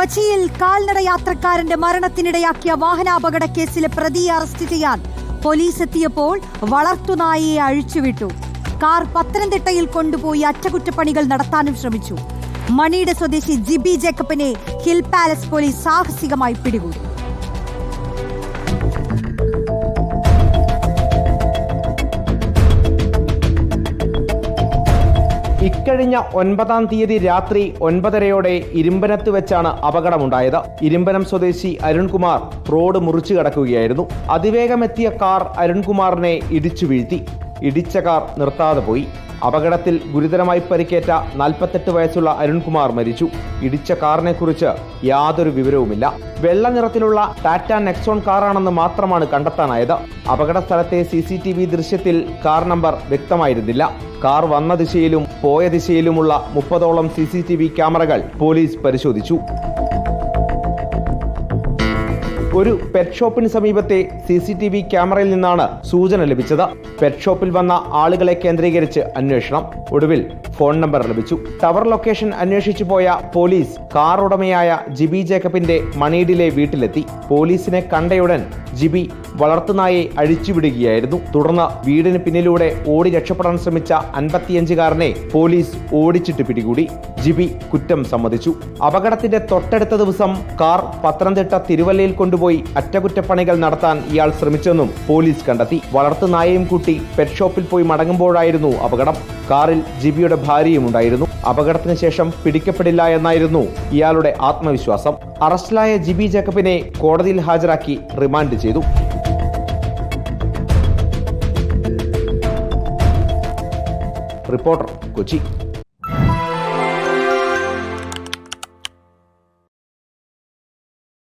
കൊച്ചിയിൽ കാൽനട യാത്രക്കാരന്റെ മരണത്തിനിടയാക്കിയ വാഹനാപകട കേസിലെ പ്രതിയെ അറസ്റ്റ് ചെയ്യാൻ പോലീസ് എത്തിയപ്പോൾ വളർത്തുനായയെ അഴിച്ചുവിട്ടു. കാർ പത്തനംതിട്ടയിൽ കൊണ്ടുപോയി അറ്റകുറ്റപ്പണികൾ നടത്താനും ശ്രമിച്ചു. മണിയുടെ സ്വദേശി ജിബി ജേക്കബിനെ ഹിൽ പാലസ് പോലീസ് സാഹസികമായി പിടികൂടി. ഇക്കഴിഞ്ഞ ഒൻപതാം തീയതി രാത്രി ഒൻപതരയോടെ ഇരുമ്പനത്ത് വെച്ചാണ് അപകടമുണ്ടായത്. ഇരുമ്പനം സ്വദേശി അരുൺകുമാർ റോഡ് മുറിച്ചു കടക്കുകയായിരുന്നു. അതിവേഗമെത്തിയ കാർ അരുൺകുമാറിനെ ഇടിച്ചു വീഴ്ത്തി. ഇടിച്ച കാർ നിർത്താതെ പോയി. അപകടത്തിൽ ഗുരുതരമായി പരിക്കേറ്റ നാൽപ്പത്തെട്ട് വയസ്സുള്ള അരുൺകുമാർ മരിച്ചു. ഇടിച്ച കാറിനെക്കുറിച്ച് യാതൊരു വിവരവുമില്ല. വെള്ള നിറത്തിലുള്ള ടാറ്റ നെക്സോൺ കാറാണെന്ന് മാത്രമാണ് കണ്ടെത്താനായത്. അപകട സ്ഥലത്തെ സി ദൃശ്യത്തിൽ കാർ നമ്പർ വ്യക്തമായിരുന്നില്ല. കാർ വന്ന ദിശയിലും പോയ ദിശയിലുമുള്ള മുപ്പതോളം സി ക്യാമറകൾ പോലീസ് പരിശോധിച്ചു. ഒരു പെറ്റ് ഷോപ്പിന് സമീപത്തെ സി സി ടി വി ക്യാമറയിൽ നിന്നാണ് സൂചന ലഭിച്ചത്. പെറ്റ് ഷോപ്പിൽ വന്ന ആളുകളെ കേന്ദ്രീകരിച്ച് അന്വേഷണം. ഒടുവിൽ ഫോൺ നമ്പർ ലഭിച്ചു. ടവർ ലൊക്കേഷൻ അന്വേഷിച്ചു പോയ പോലീസ് കാർ ഉടമയായ ജിബി ജേക്കബിന്റെ മണീഡിലെ വീട്ടിലെത്തി. പോലീസിനെ കണ്ടയുടൻ ജിബി വളർത്തുനായെ അഴിച്ചുവിടുകയായിരുന്നു. തുടർന്ന് വീടിന് പിന്നിലൂടെ ഓടി രക്ഷപ്പെടാൻ ശ്രമിച്ച അൻപത്തിയഞ്ചുകാരനെ പോലീസ് ഓടിച്ചിട്ട് പിടികൂടി. ജിബി കുറ്റം സമ്മതിച്ചു. അപകടത്തിന്റെ തൊട്ടടുത്ത ദിവസം കാർ പത്തനംതിട്ട തിരുവല്ലയിൽ കൊണ്ടുപോയി അറ്റകുറ്റപ്പണികൾ നടത്താൻ ഇയാൾ ശ്രമിച്ചെന്നും പോലീസ് കണ്ടെത്തി. വളർത്തുനായയും കൂട്ടി പെറ്റ് ഷോപ്പിൽ പോയി മടങ്ങുമ്പോഴായിരുന്നു അപകടം. കാറിൽ ജിബിയുടെ ഭാര്യയും ഉണ്ടായിരുന്നു. അപകടത്തിന് ശേഷം പിടിക്കപ്പെടില്ല എന്നായിരുന്നു ഇയാളുടെ ആത്മവിശ്വാസം. അറസ്റ്റിലായ ജിബി ജേക്കബിനെ കോടതിയിൽ ഹാജരാക്കി റിമാൻഡ് ചെയ്തു. റിപ്പോർട്ടർ കൊച്ചി.